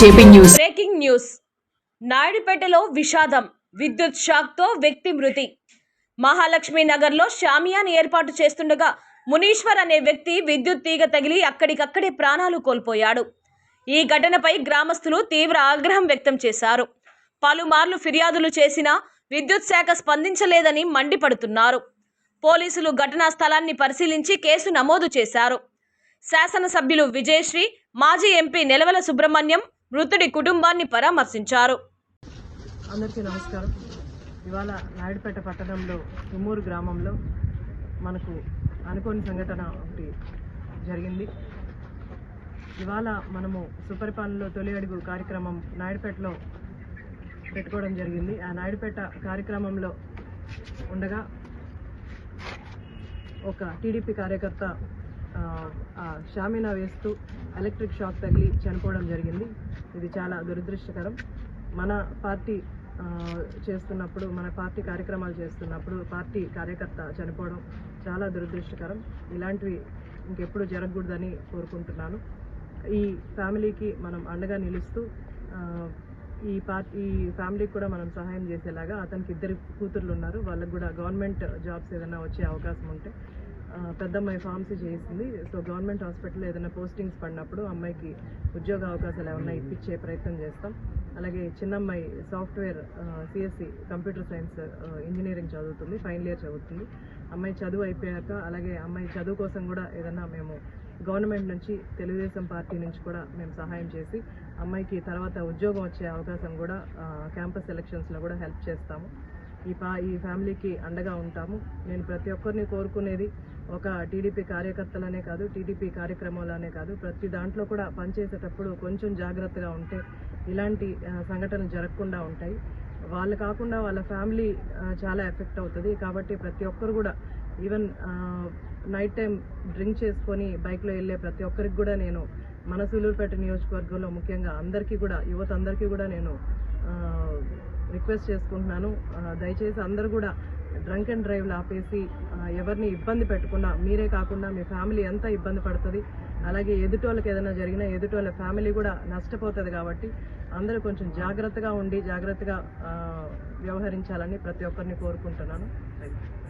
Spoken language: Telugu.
JP news. Breaking news. నాయుడుపేటలో విషాదం. విద్యుత్ షాక్తో వ్యక్తి మృతి. మహాలక్ష్మి నగర్లో షామియాన్ ఏర్పాటు చేస్తుండగా మునీశ్వర్ అనే వ్యక్తి విద్యుత్ తీగ తగిలి అక్కడికక్కడే ప్రాణాలు కోల్పోయాడు. ఈ ఘటనపై గ్రామస్తులు తీవ్ర ఆగ్రహం వ్యక్తం చేశారు. పలుమార్లు ఫిర్యాదులు చేసినా విద్యుత్ శాఖ స్పందించలేదని మండిపడుతున్నారు. పోలీసులు ఘటనా స్థలాన్ని పరిశీలించి కేసు నమోదు చేశారు. శాసనసభ్యులు విజయశ్రీ మాజీ ఎంపీ నెలవల సుబ్రహ్మణ్యం మృతుడి కుటుంబాన్ని పరామర్శించారు. అందరికీ నమస్కారం. ఇవాళ నాయుడుపేట పట్టణంలో తుమ్మూరు గ్రామంలో మనకు అనుకోని సంఘటన ఒకటి జరిగింది. ఇవాళ మనము సుపరిపాలనలో తొలి అడుగు కార్యక్రమం నాయుడుపేటలో పెట్టుకోవడం జరిగింది. ఆ నాయుడుపేట కార్యక్రమంలో ఉండగా ఒక టీడీపీ కార్యకర్త షామినా వేస్తూ ఎలక్ట్రిక్ షాక్ తగిలి చనిపోవడం జరిగింది. ఇది చాలా దురదృష్టకరం. మన పార్టీ చేస్తున్నప్పుడు మన పార్టీ కార్యక్రమాలు చేస్తున్నప్పుడు పార్టీ కార్యకర్త చనిపోవడం చాలా దురదృష్టకరం. ఇలాంటివి ఇంకెప్పుడు జరగకూడదని కోరుకుంటున్నాను. ఈ ఫ్యామిలీకి మనం అండగా నిలుస్తూ ఈ పార్టీ ఈ ఫ్యామిలీకి కూడా మనం సహాయం చేసేలాగా అతనికి ఇద్దరు కూతుర్లు ఉన్నారు. వాళ్ళకి కూడా గవర్నమెంట్ జాబ్స్ ఏదైనా వచ్చే అవకాశం ఉంటే పెద్దమ్మాయి ఫార్మసీ చేసింది. సో గవర్నమెంట్ హాస్పిటల్లో ఏదైనా పోస్టింగ్స్ పడినప్పుడు అమ్మాయికి ఉద్యోగ అవకాశాలు ఏమన్నా ఇప్పించే ప్రయత్నం చేస్తాం. అలాగే చిన్నమ్మాయి software CSC computer science engineering చదువుతుంది. ఫైనల్ ఇయర్ చదువుతుంది. అమ్మాయి చదువు అయిపోయాక అలాగే అమ్మాయి చదువు కోసం కూడా ఏదైనా మేము గవర్నమెంట్ నుంచి తెలుగుదేశం పార్టీ నుంచి కూడా మేము సహాయం చేసి అమ్మాయికి తర్వాత ఉద్యోగం వచ్చే అవకాశం కూడా క్యాంపస్ సెలక్షన్స్లో కూడా హెల్ప్ చేస్తాము. ఈ పా ఈ ఫ్యామిలీకి అండగా ఉంటాము. నేను ప్రతి ఒక్కరిని కోరుకునేది ఒక టీడీపీ కార్యకర్తలనే కాదు టీడీపీ కార్యక్రమాలనే కాదు. ప్రతి దాంట్లో కూడా పనిచేసేటప్పుడు కొంచెం జాగ్రత్తగా ఉంటే ఇలాంటి సంఘటనలు జరగకుండా ఉంటాయి. వాళ్ళు కాకుండా వాళ్ళ ఫ్యామిలీ చాలా ఎఫెక్ట్ అవుతుంది. కాబట్టి ప్రతి ఒక్కరు కూడా ఈవెన్ నైట్ టైం డ్రింక్ చేసుకొని బైక్లో వెళ్ళే ప్రతి ఒక్కరికి కూడా నేను మన సూలూరుపేట నియోజకవర్గంలో ముఖ్యంగా అందరికీ కూడా యువత అందరికీ కూడా నేను రిక్వెస్ట్ చేసుకుంటున్నాను. దయచేసి అందరూ కూడా డ్రంక్ అండ్ డ్రైవ్లు ఆపేసి ఎవరిని ఇబ్బంది పెట్టకుండా మీరే కాకుండా మీ ఫ్యామిలీ ఎంత ఇబ్బంది పడుతుంది. అలాగే ఎదుటోళ్ళకి ఏదైనా జరిగినా ఎదుటోళ్ళ ఫ్యామిలీ కూడా నష్టపోతుంది కాబట్టి అందరూ కొంచెం జాగ్రత్తగా ఉండి జాగ్రత్తగా వ్యవహరించాలని ప్రతి ఒక్కరిని కోరుకుంటున్నాను. Thank you